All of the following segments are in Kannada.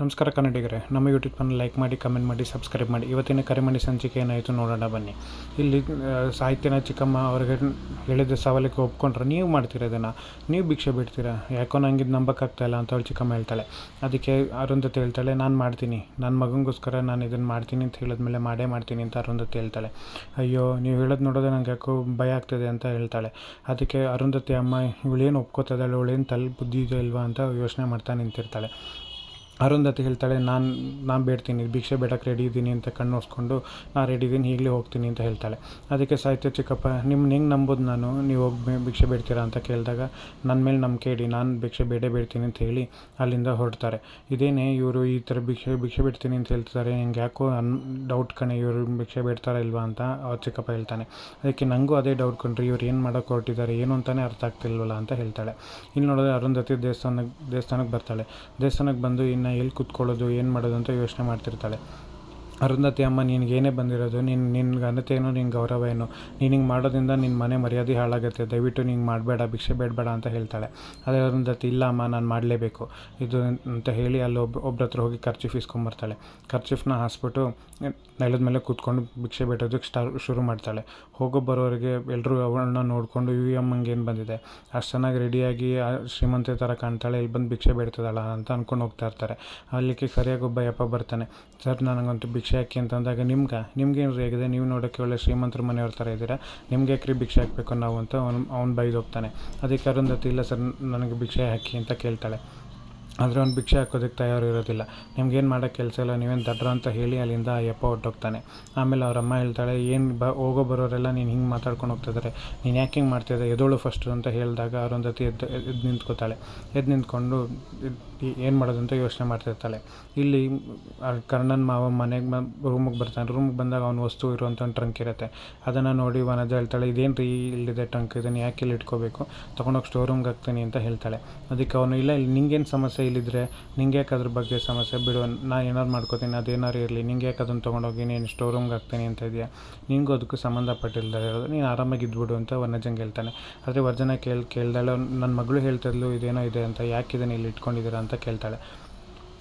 ನಮಸ್ಕಾರ ಕನ್ನಡಿಗರೆ, ನಮ್ಮ ಯೂಟ್ಯೂಬ್ ಚಾನಲ್ ಲೈಕ್ ಮಾಡಿ ಕಮೆಂಟ್ ಮಾಡಿ ಸಬ್ಸ್ಕ್ರೈಬ್ ಮಾಡಿ. ಇವತ್ತಿನ ಕರೆಮಣಿ ಸಂಚಿಕೆ ಏನಾಯಿತು ನೋಡೋಣ ಬನ್ನಿ. ಇಲ್ಲಿ ಸಾಹಿತ್ಯನ ಚಿಕ್ಕಮ್ಮ ಅವ್ರಿಗೆ ಹೇಳಿದ ಸವಾಲಿಗೆ ಒಪ್ಕೊಂಡ್ರೆ ನೀವು ಮಾಡ್ತೀರ ಇದನ್ನು? ನೀವು ಭಿಕ್ಷೆ ಬಿಡ್ತೀರಾ? ಯಾಕೋ ನಂಗೆ ಇದು ನಂಬಕ್ಕಾಗ್ತಾಯಿಲ್ಲ ಅಂತ ಅವ್ಳು ಚಿಕ್ಕಮ್ಮ ಹೇಳ್ತಾಳೆ. ಅದಕ್ಕೆ ಅರುಂಧತಿ ಹೇಳ್ತಾಳೆ, ನಾನು ಮಾಡ್ತೀನಿ. ನನ್ನ ಮಗನಿಗೋಸ್ಕರ ನಾನು ಇದನ್ನು ಮಾಡ್ತೀನಿ ಅಂತ ಹೇಳಿದ್ಮೇಲೆ ಮಾಡೇ ಮಾಡ್ತೀನಿ ಅಂತ ಅರುಂಧತಿ ಹೇಳ್ತಾಳೆ. ಅಯ್ಯೋ, ನೀವು ಹೇಳೋದು ನೋಡೋದು ನಂಗೆ ಯಾಕೋ ಭಯ ಆಗ್ತದೆ ಅಂತ ಹೇಳ್ತಾಳೆ. ಅದಕ್ಕೆ ಅರುಂಧತಿ ಅಮ್ಮ, ಇವಳೇನು ಒಪ್ಕೋತಿದ್ದಾಳೆ ಇವಳೇನು ತಲೆ ಬುದ್ಧಿ ಇದೆ ಇಲ್ವಾ ಅಂತ ಯೋಚನೆ ಮಾಡ್ತಾ ನಿಂತಿರ್ತಾಳೆ. ಅರುಂಧತಿ ಹೇಳ್ತಾಳೆ, ನಾನು ನಾನು ಬೇಡ್ತೀನಿ, ಭಿಕ್ಷೆ ಬೇಡಕ್ಕೆ ರೆಡಿ ಇದ್ದೀನಿ ಅಂತ ಕಣ್ಣು ಹೊಸ್ಕೊಂಡು ನಾನು ರೆಡಿ ಇದ್ದೀನಿ, ಈಗಲೇ ಹೋಗ್ತೀನಿ ಅಂತ ಹೇಳ್ತಾಳೆ. ಅದಕ್ಕೆ ಸಾಹಿತ್ಯ ಚಿಕ್ಕಪ್ಪ ನಿಮ್ಮನ್ನ ಹೆಂಗೆ ನಂಬೋದು ನಾನು, ನೀವು ಹೋಗಿ ಭಿಕ್ಷೆ ಬೇಡ್ತೀರಾ ಅಂತ ಕೇಳಿದಾಗ ನನ್ನ ಮೇಲೆ ನಂಬಿಕೆ ಇಡಿ, ನಾನು ಭಿಕ್ಷೆ ಬೇಡೇ ಬೇಡ್ತೀನಿ ಅಂತ ಹೇಳಿ ಅಲ್ಲಿಂದ ಹೊರಡ್ತಾರೆ. ಇದೇನೇ ಇವರು ಈ ಥರ ಭಿಕ್ಷೆ ಭಿಕ್ಷೆ ಬಿಡ್ತೀನಿ ಅಂತ ಹೇಳ್ತಿದ್ದಾರೆ, ನಂಗೆ ಯಾಕೋ ಅನ್ ಡೌಟ್ ಕಣೆ, ಇವರು ಭಿಕ್ಷೆ ಬೇಡ್ತಾರಾ ಇಲ್ವಾ ಅಂತ ಚಿಕ್ಕಪ್ಪ ಹೇಳ್ತಾನೆ. ಅದಕ್ಕೆ ನನಗೂ ಅದೇ ಡೌಟ್ ಕಂಡ್ರಿ ಇವ್ರು ಏನು ಮಾಡೋಕೆ ಹೊರಟಿದ್ದಾರೆ, ಏನು ಅಂತಲೇ ಅರ್ಥ ಆಗ್ತಿಲ್ವಲ್ಲ ಅಂತ ಹೇಳ್ತಾಳೆ. ಇಲ್ಲಿ ನೋಡಿದ್ರೆ ಅರುಂಧತಿ ದೇವಸ್ಥಾನಕ್ಕೆ ದೇವಸ್ಥಾನಕ್ಕೆ ಬರ್ತಾಳೆ. ದೇವಸ್ಥಾನಕ್ಕೆ ಬಂದು ಇನ್ನು ಎಲ್ಲಿ ಕೂತ್ಕೊಳ್ಳೋದು ಏನು ಮಾಡೋದು ಅಂತ ಯೋಚನೆ ಮಾಡ್ತಿರ್ತಾಳೆ. ಅರುಂಧತಿ ಅಮ್ಮ ನಿನಗೇನೇ ಬಂದಿರೋದು ನಿನ್ನ ನಿನ್ನ ಘನತೆ ಏನು ನಿನ್ನ ಗೌರವ ಏನು? ನೀನು ಹಿಂಗೆ ಮಾಡೋದ್ರಿಂದ ನಿನ್ನ ಮನೆ ಮರ್ಯಾದೆ ಹಾಳಾಗುತ್ತೆ. ದಯವಿಟ್ಟು ನಿಂಗೆ ಮಾಡಬೇಡ, ಭಿಕ್ಷೆ ಬೇಡಬೇಡ ಅಂತ ಹೇಳ್ತಾಳೆ. ಅದೇ ಅರುಂಧತಿ, ಇಲ್ಲ ಅಮ್ಮ, ನಾನು ಮಾಡಲೇಬೇಕು. ಇದು ಅಂತ ಹೇಳಿ ಅಲ್ಲಿ ಒಬ್ಬ ಒಬ್ರ ಹತ್ರ ಹೋಗಿ ಖರ್ಚಿಫ್ ಇಸ್ಕೊಂಬರ್ತಾಳೆ. ಖರ್ಚಿಫ್ನ ಹಾಸ್ಬಿಟ್ಟು ನೆಲದ ಮೇಲೆ ಕೂತ್ಕೊಂಡು ಭಿಕ್ಷೆ ಬೇಡೋದಕ್ಕೆ ಸ್ಟಾ ಶುರು ಮಾಡ್ತಾಳೆ. ಹೋಗೋ ಬರೋರಿಗೆ ಎಲ್ಲರೂ ಅವಳನ್ನ ನೋಡಿಕೊಂಡು, ಯು ಅಮ್ಮಂಗೆ ಏನು ಬಂದಿದೆ? ಅಷ್ಟು ಚೆನ್ನಾಗಿ ರೆಡಿಯಾಗಿ ಶ್ರೀಮಂತೆ ಥರ ಕಾಣ್ತಾಳೆ. ಇಲ್ಲಿ ಬಂದು ಭಿಕ್ಷೆ ಬೇಡ್ತದಲ್ಲ? ಅಂತ ಅಂದ್ಕೊಂಡು ಹೋಗ್ತಾ ಇರ್ತಾರೆ. ಅಲ್ಲಿಗೆ ಸರಿಯಾಗಿ ಒಬ್ಬ ಯಪ್ಪ ಬರ್ತಾನೆ. ಸರ್, ನನಗಂತೂ ಭಿಕ್ಷೆ ಹಾಕಿ ಅಂತಂದಾಗ ನಿಮ್ಗೆ ನಿಮ್ಗೇನು ಆಗಿದೆ? ನೀವು ನೋಡೋಕ್ಕೆ ಒಳ್ಳೆ ಶ್ರೀಮಂತರ ಮನೆಯವ್ರ ಥರ ಇದ್ದೀರಾ? ನಿಮ್ಗೆ ಯಾಕ್ರಿ ಭಿಕ್ಷೆ ಹಾಕಬೇಕು ನಾವು ಅಂತ ಅವ್ನು ಅವ್ನು ಬೈದು ಹೋಗ್ತಾನೆ. ಅದಕ್ಕೆ ಅರುಂಧತಿ ಇಲ್ಲ ಸರ್, ನನಗೆ ಭಿಕ್ಷೆ ಹಾಕಿ ಅಂತ ಕೇಳ್ತಾಳೆ. ಆದರೆ ಅವ್ನು ಭಿಕ್ಷೆ ಹಾಕೋದಕ್ಕೆ ತಯಾರು ಇರೋದಿಲ್ಲ. ನಿಮ್ಗೇನು ಮಾಡೋ ಕೆಲಸ ಇಲ್ಲ, ನೀವೇನು ದಡ್ರ ಅಂತ ಹೇಳಿ ಅಲ್ಲಿಂದ ಎಪ್ಪ ಹೊರ್ಟೋಗ್ತಾನೆ. ಆಮೇಲೆ ಅವ್ರ ಅಮ್ಮ ಹೇಳ್ತಾಳೆ, ಏನು ಬ, ಹೋಗೋ ಬರೋರೆಲ್ಲ ನೀನು ಹಿಂಗೆ ಮಾತಾಡ್ಕೊಂಡು ಹೋಗ್ತಿದ್ದಾರೆ ನೀನು ಯಾಕೆ ಹಿಂಗೆ ಮಾಡ್ತಿದ್ದೆ ಎದೋಳು ಫಸ್ಟು ಅಂತ ಹೇಳಿದಾಗ ಅರುಂಧತಿ ಎದ್ದು ಎದ್ದು ನಿಂತ್ಕೋತಾಳೆ. ಎದ್ದು ನಿಂತ್ಕೊಂಡು ಏನು ಮಾಡೋದು ಅಂತ ಯೋಚನೆ ಮಾಡ್ತಿರ್ತಾಳೆ ಇಲ್ಲಿ ಕರ್ಣನ್ ಮಾವ ಮನೆಗೆ ಬಂದು ರೂಮಿಗೆ ಬರ್ತಾನೆ. ರೂಮಿಗೆ ಬಂದಾಗ ಅವ್ನ ವಸ್ತು ಇರುವಂಥ ಒಂದು ಟ್ರಂಕ್ ಇರುತ್ತೆ. ಅದನ್ನು ನೋಡಿ ವನಜ ಹೇಳ್ತಾಳೆ, ಇದೇನು ರೀ ಇಲ್ಲಿದೆ ಟ್ರಂಕ್ ಇದನ್ನು ಯಾಕೆ ಇಲ್ಲಿ ಇಟ್ಕೋಬೇಕು? ತೊಗೊಂಡೋಗಿ ಸ್ಟೋರ್ ರೂಮ್ಗೆ ಹಾಕ್ತೀನಿ ಅಂತ ಹೇಳ್ತಾಳೆ. ಅದಕ್ಕೆ ಅವನು, ಇಲ್ಲ, ಇಲ್ಲಿ ನಿಂಗೇನು ಸಮಸ್ಯೆ ಇಲ್ಲಿದ್ರೆ ನಿಂಗೆ ಯಾಕೆ ಅದ್ರ ಬಗ್ಗೆ ಸಮಸ್ಯೆ? ಬಿಡು ನಾನು ಏನಾದ್ರು ಮಾಡ್ಕೋತೀನಿ ಅದೇನಾರು ಇರಲಿ. ನಿಂಗೆ ಯಾಕೆ ಅದನ್ನು ತೊಗೊಂಡೋಗಿ ನೀನು ಸ್ಟೋರ್ ರೂಮ್ಗೆ ಹಾಕ್ತೀನಿ ಅಂತ ಇದೆಯಾ? ನಿಂಗೂ ಅದಕ್ಕೂ ಸಂಬಂಧಪಟ್ಟಿಲ್ದರೆ ಇರೋದು. ನೀನು ಆರಾಮಾಗಿ ಇದ್ಬಿಡು ಅಂತ ವನಜಂಗೆ ಹೇಳ್ತಾನೆ. ಆದರೆ ವರ್ಜನ ಕೇಳಿ, ಕೇಳ್ದಾಳೆ ನನ್ನ ಮಗಳು ಹೇಳ್ತಿದ್ಲು, ಇದೇನೋ ಇದೆ ಅಂತ, ಯಾಕೆ ಇದನ್ನು ಇಲ್ಲಿ ಇಟ್ಕೊಂಡಿದ್ದೀರಾ ಅಂತ ಕೇಳ್ತಾಳೆ.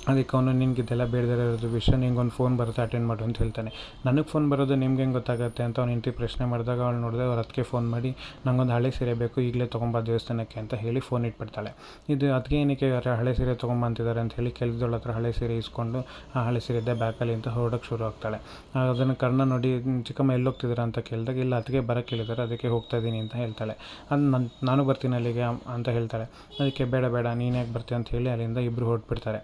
ಅದಕ್ಕೆ ಅವನು ನಿನ್ಗೆ ಇದೆಲ್ಲ ಬೇಡದೇ ಇರೋದು ವಿಷಯ ನಿಂಗೆ ಒಂದು ಫೋನ್ ಬರುತ್ತೆ ಅಟೆಂಡ್ ಮಾಡು ಅಂತ ಹೇಳ್ತಾನೆ. ನನಗೆ ಫೋನ್ ಬರೋದು ನಿಮ್ಗೆ ಹೆಂಗೆ ಗೊತ್ತಾಗುತ್ತೆ ಅಂತ ಅವ್ನು ಇಂಟಿ ಪ್ರಶ್ನೆ ಮಾಡಿದಾಗ ಅವ್ಳು ನೋಡಿದೆ ಅವ್ರು ಅದಕ್ಕೆ ಫೋನ್ ಮಾಡಿ ನಂಗೊಂದು ಹಳೆ ಸೀರೆ ಬೇಕು ಈಗಲೇ ತೊಗೊಂಬ ದೇವಸ್ಥಾನಕ್ಕೆ ಅಂತ ಹೇಳಿ ಫೋನ್ ಇಟ್ಬಿಡ್ತಾಳೆ. ಇದು ಅದಕ್ಕೆ ಏನಕ್ಕೆ ಹಳೆ ಸೀರೆ ತೊಗೊಂಬಂತಿದ್ದಾರೆ ಅಂತ ಹೇಳಿ ಕೇಳಿದವಳ ಹತ್ರ ಹಳೆ ಸೀರೆ ಇಸ್ಕೊಂಡು ಆ ಹಳೆ ಸೀರೆ ಇದೆ ಬ್ಯಾಕಲ್ಲಿ ಅಂತ ಹೊರಡೋಕ್ಕೆ ಶುರು ಆಗ್ತಾಳೆ. ಅದನ್ನು ಕರ್ಣ ನೋಡಿ "ಹ್ಮ್, ಚಿಕ್ಕಮ್ಮ ಎಲ್ಲಿ ಹೋಗ್ತಿದ್ದೀರಾ ಅಂತ ಕೇಳಿದಾಗ ಇಲ್ಲ ಅದಕ್ಕೆ ಬರೋಕ್ಕೆ ಹೇಳಿದ್ದಾರೆ ಅದಕ್ಕೆ ಹೋಗ್ತಾ ಇದ್ದೀನಿ ಅಂತ ಹೇಳ್ತಾಳೆ. ಅದು ನನ್ನ ನಾನು ಬರ್ತೀನಿ ಅಲ್ಲಿಗೆ ಅಂತ ಹೇಳ್ತಾಳೆ. ಅದಕ್ಕೆ ಬೇಡ ಬೇಡ ನೀನು ಯಾಕೆ ಬರ್ತೀಯ ಅಂತ ಹೇಳಿ ಅಲ್ಲಿಂದ ಇಬ್ಬರು ಹೊರಟ್ಬಿಡ್ತಾರೆ.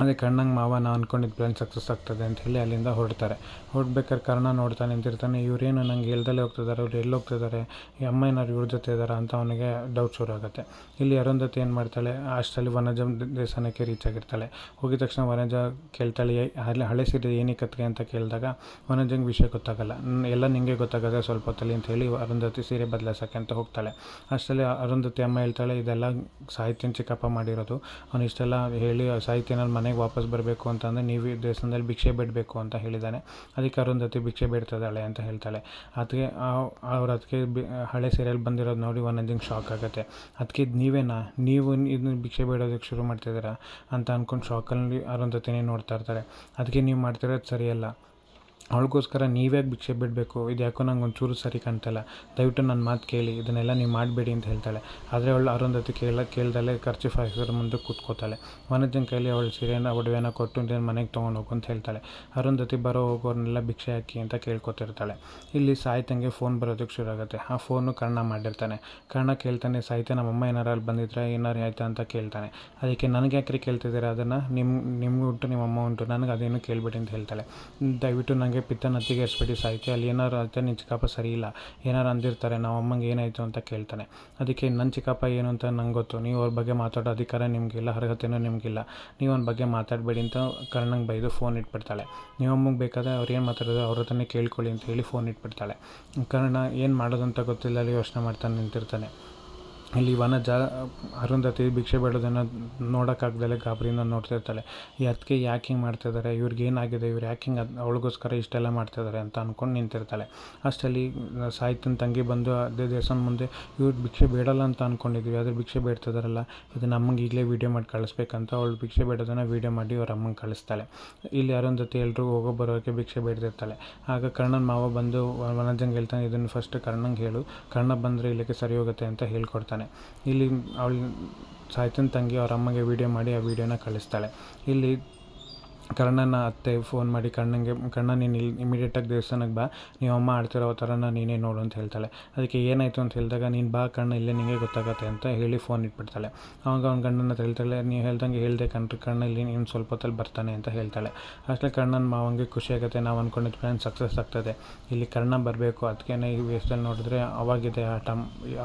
ಅದೇ ಕಣ್ಣಂಗೆ ಮಾವ ನಾ ಅಂದ್ಕೊಂಡಿದ್ದು ಪ್ಲ್ಯಾನ್ ಸಕ್ಸಸ್ ಆಗ್ತದೆ ಅಂತ ಹೇಳಿ ಅಲ್ಲಿಂದ ಹೊರಡ್ತಾರೆ. ಹೊರಡ್ಬೇಕಾದ್ರೆ ಕರ್ಣ ನೋಡ್ತಾ ನಿಂತಿರ್ತಾನೆ, ಇವರೇನು ನಂಗೆ ಇಲ್ದಲೇ ಹೋಗ್ತಿದ್ದಾರೆ ಅವ್ರು ಎಲ್ಲಿ ಹೋಗ್ತಿದ್ದಾರೆ ಅಮ್ಮ ಏನಾದ್ರು ಇವ್ರ ಜೊತೆ ಇದ್ದಾರಾ ಅಂತ ಅವನಿಗೆ ಡೌಟ್ ಶುರು ಆಗುತ್ತೆ. ಇಲ್ಲಿ ಅರುಂಧತಿ ಏನು ಮಾಡ್ತಾಳೆ ಅಷ್ಟರಲ್ಲಿ ವನಜ ದೇವಸ್ಥಾನಕ್ಕೆ ರೀಚ್ ಆಗಿರ್ತಾಳೆ. ಹೋಗಿದ ತಕ್ಷಣ ವನಜ ಕೇಳ್ತಾಳೆ ಅಲ್ಲಿ ಹಳೆ ಸೀರೆ ಏನಕ್ಕೆ ಅಂತ ಕೇಳಿದಾಗ ವನಜಂಗೆ ವಿಷಯ ಗೊತ್ತಾಗಲ್ಲ. ಎಲ್ಲ ನಿಂಗೆ ಗೊತ್ತಾಗದೆ ಸ್ವಲ್ಪ ಹೊತ್ತಲ್ಲಿ ಅಂತ ಹೇಳಿ ಅರುಂಧತಿ ಸೀರೆ ಬದಲಾಯಿಸೋಕ್ಕೆ ಅಂತ ಹೋಗ್ತಾಳೆ. ಅಷ್ಟರಲ್ಲಿ ಅರುಂಧತಿ ಅಮ್ಮ ಹೇಳ್ತಾಳೆ, ಇದೆಲ್ಲ ಸಾಹಿತ್ಯನ ಚಿಕ್ಕಪ್ಪ ಮಾಡಿರೋದು. ಅವ್ನು ಇಷ್ಟೆಲ್ಲ ಹೇಳಿ ಸಾಹಿತ್ಯನ ನನ್ನ ಮನೆಗೆ ವಾಪಸ್ ಬರಬೇಕು ಅಂತಂದರೆ ನೀವು ದೇವಸ್ಥಾನದಲ್ಲಿ ಭಿಕ್ಷೆ ಬೇಡಬೇಕು ಅಂತ ಹೇಳಿದ್ದಾನೆ. ಅದಕ್ಕೆ ಅರುಂಧತಿ ಭಿಕ್ಷೆ ಬೇಡ್ತಿದ್ದಾಳೆ ಅಂತ ಹೇಳ್ತಾಳೆ. ಅದಕ್ಕೆ ಅವ್ರು ಅದಕ್ಕೆ ಬಿ, ಹಳೆ ಸೀರಿಯಲ್ ಬಂದಿರೋದು ನೋಡಿ ಒಂದೊಂದಿಂಗೆ ಶಾಕ್ ಆಗುತ್ತೆ. ಅದಕ್ಕೆ ಇದು ನೀವೇನಾ? ನೀವು ಇದನ್ನ ಭಿಕ್ಷೆ ಬೇಡೋದಕ್ಕೆ ಶುರು ಮಾಡ್ತಿದ್ದೀರಾ ಅಂತ ಅಂದ್ಕೊಂಡು ಶಾಕಲ್ಲಿ ಅರುಂಧತಿನೇ ನೋಡ್ತಾ ಇರ್ತಾರೆ. ಅದಕ್ಕೆ ನೀವು ಮಾಡ್ತಿರೋದು ಸರಿಯಲ್ಲ. ಅವಳಿಗೋಸ್ಕರ ನೀವ್ಯಾಕೆ ಭಿಕ್ಷೆ ಬಿಡಬೇಕು. ಇದು ಯಾಕೋ ನಂಗೆ ಒಂಚೂರು ಸರಿ ಕಾಣ್ತಲ್ಲ. ದಯವಿಟ್ಟು ನನ್ನ ಮಾತು ಕೇಳಿ. ಇದನ್ನೆಲ್ಲ ನೀವು ಮಾಡಬೇಡಿ ಅಂತ ಹೇಳ್ತಾಳೆ. ಆದರೆ ಅವಳು ಅರುಂಧತಿ ಕೇಳ, ಕೇಳ್ದಲ್ಲೇ ಖರ್ಚು ಫಾಯಿಸೋದ್ರ ಮುಂದೆ ಕೂತ್ಕೋತಾಳೆ. ವನಜನ ಕೈಲಿ ಅವಳು ಸೀರೆನ ಒಡವೆನ ಕೊಟ್ಟು ನೀನು ಮನೆಗೆ ತೊಗೊಂಡು ಹೋಗು ಅಂತ ಹೇಳ್ತಾಳೆ. ಅರುಂಧತಿ ಬರೋ ಹೋಗೋರ್ನೆಲ್ಲ ಭಿಕ್ಷೆ ಹಾಕಿ ಅಂತ ಕೇಳ್ಕೊತಿರ್ತಾಳೆ. ಇಲ್ಲಿ ಸಾಯ್ತಂಗೆ ಫೋನ್ ಬರೋದಕ್ಕೆ ಶುರು ಆಗುತ್ತೆ. ಆ ಫೋನು ಕರ್ಣ ಮಾಡಿರ್ತಾನೆ. ಕರ್ಣ ಕೇಳ್ತಾನೆ, ಸಾಯ್ತೆ, ನಮ್ಮಮ್ಮ ಏನಾರು ಅಲ್ಲಿ ಬಂದಿದ್ರೆ ಏನಾರು ಆಯ್ತಾ ಅಂತ ಕೇಳ್ತಾನೆ. ಅದಕ್ಕೆ ನನಗೆ ಯಾಕ್ರಿ ಕೇಳ್ತಿದ್ದೀರಾ? ಅದನ್ನು ನಿಮ್ಮ ನಿಮ್ಗೆ ಉಂಟು ನಿಮ್ಮ ಅಮ್ಮ ಉಂಟು. ನನಗೆ ಅದೇನು ಕೇಳ್ಬಿಡಿ ಅಂತ ಹೇಳ್ತಾಳೆ. ದಯವಿಟ್ಟು ನನಗೆ ಪಿತ್ತ ನತ್ತಿಗೆ ಎಸ್ಬಿಟ್ಟು ಆಯಿತು ಅಲ್ಲಿ ಏನಾರು ಅತ್ತೆ ನಿನ್ನ ಚಿಕ್ಕಪ್ಪ ಸರಿ ಇಲ್ಲ, ಏನಾರು ಅಂದಿರ್ತಾರೆ, ನಾವು ಅಮ್ಮಂಗೆ ಏನಾಯಿತು ಅಂತ ಕೇಳ್ತಾನೆ. ಅದಕ್ಕೆ ನನ್ನ ಚಿಕ್ಕಪ್ಪ ಏನು ಅಂತ ನಂಗೆ ಗೊತ್ತು, ನೀವು ಅವ್ರ ಬಗ್ಗೆ ಮಾತಾಡೋ ಅಧಿಕಾರ ನಿಮಗಿಲ್ಲ ಅರ್ಹತೆಯೂ ನಿಮಗಿಲ್ಲ, ನೀವು ಅವ್ನ ಬಗ್ಗೆ ಮಾತಾಡಬೇಡಿ ಅಂತ ಕರ್ಣಂಗೆ ಬೈದು ಫೋನ್ ಇಟ್ಬಿಡ್ತಾಳೆ. ನೀವು ಅಮ್ಮಂಗೆ ಬೇಕಾದ್ರೆ ಅವ್ರು ಏನು ಮಾತಾಡೋದು ಅವ್ರ ಹತ್ರನೇ ಕೇಳ್ಕೊಳ್ಳಿ ಅಂತ ಹೇಳಿ ಫೋನ್ ಇಟ್ಬಿಡ್ತಾಳೆ. ಕರ್ಣ ಏನು ಮಾಡೋದು ಅಂತ ಗೊತ್ತಿಲ್ಲ, ಅಲ್ಲಿ ಯೋಚನೆ ಮಾಡ್ತಾನೆ ನಿಂತಿರ್ತಾನೆ. ಇಲ್ಲಿ ಜ, ಅರುಂಧತಿ ಭಿಕ್ಷೆ ಬೇಡೋದನ್ನು ನೋಡೋಕ್ಕಾಗ್ದಲೆ ಗಾಬರಿಯಿಂದ ನೋಡ್ತಿರ್ತಾಳೆ ಈ ಅದಕ್ಕೆ ಯಾಕೆ ಹಿಂಗೆ ಮಾಡ್ತಿದ್ದಾರೆ ಇವ್ರಿಗೆ ಏನಾಗಿದೆ? ಇವ್ರು ಯಾಕೆ ಹಿಂಗೆ ಅದು ಅವಳಿಗೋಸ್ಕರ ಇಷ್ಟೆಲ್ಲ ಮಾಡ್ತಿದ್ದಾರೆ ಅಂತ ಅಂದ್ಕೊಂಡು ನಿಂತಿರ್ತಾಳೆ. ಅಷ್ಟರಲ್ಲಿ ಸಾಹಿತ್ಯನ ತಂಗಿ ಬಂದು ಅದೇ ದೇವಸ್ಥಾನ ಮುಂದೆ, ಇವ್ರು ಭಿಕ್ಷೆ ಬೇಡಲ್ಲ ಅಂತ ಅಂದ್ಕೊಂಡಿದ್ವಿ ಆದರೆ ಭಿಕ್ಷೆ ಬೇಡ್ತಿದಾರಲ್ಲ. ಇದು ನಮಗೆ ಈಗಲೇ ವೀಡಿಯೋ ಮಾಡಿ ಕಳಿಸ್ಬೇಕಂತ ಅವಳು ಭಿಕ್ಷೆ ಬೇಡೋದನ್ನು ವೀಡಿಯೋ ಮಾಡಿ ಅವ್ರ ಅಮ್ಮಂಗೆ ಕಳಿಸ್ತಾಳೆ. ಇಲ್ಲಿ ಅರುಂಧತಿ ಎಲ್ಲರೂ ಹೋಗೋ ಬರೋಕ್ಕೆ ಭಿಕ್ಷೆ ಬೇಡ್ತಿರ್ತಾಳೆ ಆಗ ಕರ್ಣನ ಮಾವ ಬಂದು ವನಜಂಗೆ ಹೇಳ್ತಾನೆ ಇದನ್ನು ಫಸ್ಟ್ ಕರ್ಣಂಗೆ ಹೇಳು. ಕರ್ಣ ಬಂದರೆ ಇಲ್ಲಿಗೆ ಸರಿ ಹೋಗುತ್ತೆ ಅಂತ ಹೇಳ್ಕೊಡ್ತಾನೆ. ಇಲ್ಲಿ ಅವಳು ಸಾಯ್ತನ ತಂಗಿ ಅವ್ರ ಅಮ್ಮಗೆ ವೀಡಿಯೋ ಮಾಡಿ ಆ ವೀಡಿಯೋನ ಕಳಿಸ್ತಾಳೆ. ಇಲ್ಲಿ ಕರ್ಣನ ಅತ್ತೆ ಫೋನ್ ಮಾಡಿ, ಕಣ್ಣಂಗೆ ಕಣ್ಣ ನೀನು ಇಲ್ಲಿ ಇಮಿಡಿಯೇಟಾಗಿ ದೇವಸ್ಥಾನಕ್ಕೆ ಬಾ. ನೀವು ಅಮ್ಮ ಆಡ್ತಿರೋ ಥರನ ನೀನೇ ನೋಡು ಅಂತ ಹೇಳ್ತಾಳೆ. ಅದಕ್ಕೆ ಏನಾಯಿತು ಅಂತ ಹೇಳಿದಾಗ, ನೀನು ಬಾ, ಕಣ್ಣ ಇಲ್ಲೇ ನಿನಗೆ ಗೊತ್ತಾಗತ್ತೆ ಅಂತ ಹೇಳಿ ಫೋನ್ ಇಟ್ಬಿಡ್ತಾಳೆ. ಅವಾಗ ಅವ್ನ ಗಂಡನ ಹೇಳ್ತಾಳೆ ನೀವು ಹೇಳ್ದಂಗೆ ಹೇಳ್ದೆ ಕಣ್ರಿ ಕಣ್ಣ ಇಲ್ಲಿ ನೀನು ಸ್ವಲ್ಪ ಹೊತ್ತಲ್ಲಿ ಬರ್ತಾನೆ ಅಂತ ಹೇಳ್ತಾಳೆ. ಅಷ್ಟೇ ಕಣ್ಣನ ಮಾವಂಗೆ ಖುಷಿ ಆಗುತ್ತೆ. ನಾವು ಅಂದ್ಕೊಂಡಿದ್ದು ಪ್ಲ್ಯಾನ್ ಸಕ್ಸಸ್ ಆಗ್ತದೆ. ಇಲ್ಲಿ ಕಣ್ಣ ಬರಬೇಕು. ಅದಕ್ಕೆ ಈ ವೇಷದಲ್ಲಿ ನೋಡಿದ್ರೆ ಅವಾಗಿದೆ ಆಟ,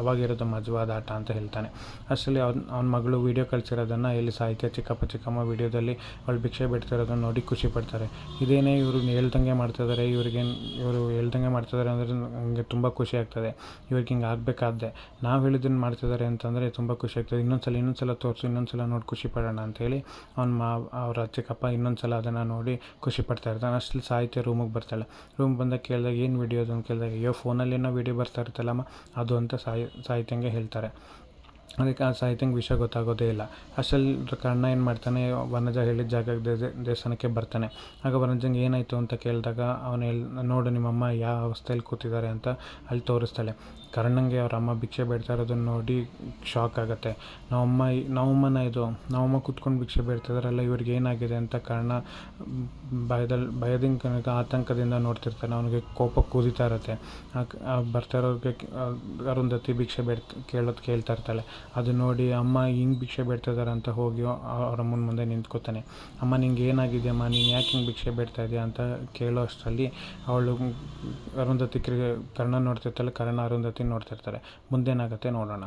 ಅವಾಗಿರೋದು ಮಜವಾದ ಆಟ ಅಂತ ಹೇಳ್ತಾನೆ. ಅಷ್ಟರಲ್ಲಿ ಅವ್ನ ಅವ್ನ ಮಗಳು ವೀಡಿಯೋ ಕಳಿಸಿರೋದನ್ನು ಇಲ್ಲಿ ಸಾಹಿತ್ಯ ಚಿಕ್ಕಪ್ಪ ಚಿಕ್ಕಮ್ಮ ವೀಡಿಯೋದಲ್ಲಿ ಅವಳು ಭಿಕ್ಷೆ ಬಿಡ್ತಿರೋದನ್ನ ನೋಡಿ ಖುಷಿ ಪಡ್ತಾರೆ. ಇದೇನೇ ಇವರು ಹೇಳ್ದಂಗೆ ಮಾಡ್ತಿದ್ದಾರೆ ಇವ್ರಿಗೇನು ಇವರು ಹೇಳ್ದಂಗೆ ಮಾಡ್ತಿದ್ದಾರೆ ಅಂದರೆ ನನಗೆ ತುಂಬ ಖುಷಿ ಆಗ್ತದೆ. ಇವ್ರಿಗೆ ಹಿಂಗೆ ಆಗಬೇಕಾದ್ದೆ ನಾವು ಹೇಳಿದ್ದನ್ನು ಮಾಡ್ತಿದ್ದಾರೆ ಅಂತಂದರೆ ತುಂಬ ಖುಷಿ ಆಗ್ತದೆ. ಇನ್ನೊಂದು ಸಲ ಇನ್ನೊಂದು ಸಲ ತೋರಿಸು ಇನ್ನೊಂದು ಸಲ ನೋಡಿ ಖುಷಿ ಪಡೋಣ ಅಂತೇಳಿ ಅವ್ನ ಮಾ, ಅವ್ರ ಚಿಕ್ಕಪ್ಪ ಇನ್ನೊಂದು ಸಲ ಅದನ್ನು ನೋಡಿ ಖುಷಿ ಪಡ್ತಾ ಇರ್ತಾನೆ. ಅಷ್ಟು ಸಾಹಿತ್ಯ ರೂಮಿಗೆ ಬರ್ತಾಳೆ. ರೂಮ್ ಬಂದಾಗ ಕೇಳಿದಾಗ, ಏನು ವೀಡಿಯೋ ಅದನ್ನು ಕೇಳಿದಾಗ, ಅಯ್ಯೋ ಫೋನಲ್ಲಿ ಏನೋ ವೀಡಿಯೋ ಬರ್ತಾ ಇರ್ತಲ್ಲಮ್ಮ ಅದು ಅಂತ ಸಾಹಿ ಸಾಹಿತ್ಯಂಗೆ ಹೇಳ್ತಾರೆ. ಅದಕ್ಕೆ ಆ ಸಾಹಿತ್ಯಂಗೆ ವಿಷಯ ಗೊತ್ತಾಗೋದೇ ಇಲ್ಲ. ಅಷ್ಟರಲ್ಲಿ ಕರ್ಣ ಏನು ಮಾಡ್ತಾನೆ, ವನಜ ಹೇಳಿದ ಜಾಗಕ್ಕೆ ದೇವ ದೇವಸ್ಥಾನಕ್ಕೆ ಬರ್ತಾನೆ. ಆಗ ವನಜಂಗೆ ಏನಾಯಿತು ಅಂತ ಕೇಳಿದಾಗ ಅವನು ಹೇಳಿ, ನೋಡು ನಿಮ್ಮಮ್ಮ ಯಾವ ಅವಸ್ಥೆಯಲ್ಲಿ ಕೂತಿದ್ದಾರೆ ಅಂತ ಅಲ್ಲಿ ತೋರಿಸ್ತಾಳೆ. ಕರ್ಣಂಗೆ ಅವ್ರ ಅಮ್ಮ ಭಿಕ್ಷೆ ಬೇಡ್ತಾ ಇರೋದನ್ನು ನೋಡಿ ಶಾಕ್ ಆಗುತ್ತೆ. ನಮ್ಮಮ್ಮ ನಮ್ಮಮ್ಮನ ಇದು ನಮ್ಮಮ್ಮ ಕೂತ್ಕೊಂಡು ಭಿಕ್ಷೆ ಬೇಡ್ತಿದಾರಲ್ಲ ಇವ್ರಿಗೆ ಏನಾಗಿದೆ ಅಂತ ಕರ್ಣ ಭಯದಲ್ಲಿ ಭಯದಿಂದ ಆತಂಕದಿಂದ ನೋಡ್ತಿರ್ತಾನೆ. ಅವನಿಗೆ ಕೋಪ ಕುದೀತಾ ಇರುತ್ತೆ. ಬರ್ತಾ ಇರೋರಿಗೆ ಅರುಂಧತಿ ಭಿಕ್ಷೆ ಬೇಡ್, ಕೇಳೋದು ಕೇಳ್ತಾ ಇರ್ತಾಳೆ. ಅದು ನೋಡಿ ಅಮ್ಮ ಹಿಂಗೆ ಭಿಕ್ಷೆ ಬೇಡ್ತಿದ್ದಾರೆ ಅಂತ ಹೋಗಿ ಅವರ ಅಮ್ಮನ ಮುಂದೆ ನಿಂತ್ಕೋತಾನೆ. ಅಮ್ಮ, ನಿಂಗೆ ಏನಾಗಿದೆ ಅಮ್ಮ? ನೀನು ಯಾಕೆ ಹಿಂಗೆ ಭಿಕ್ಷೆ ಬೇಡ್ತಾ ಇದೆಯಾ? ಅಂತ ಕೇಳೋ ಅಷ್ಟರಲ್ಲಿ ಅವಳು ಅರುಂಧತಿ ಕ್ರಿ ಕರ್ಣ ನೋಡ್ತಿರ್ತಾಳೆ, ಕರ್ಣ ಅರುಂಧತಿ ನೋಡ್ತಿರ್ತಾರೆ. ಮುಂದೇನಾಗುತ್ತೆ ನೋಡೋಣ.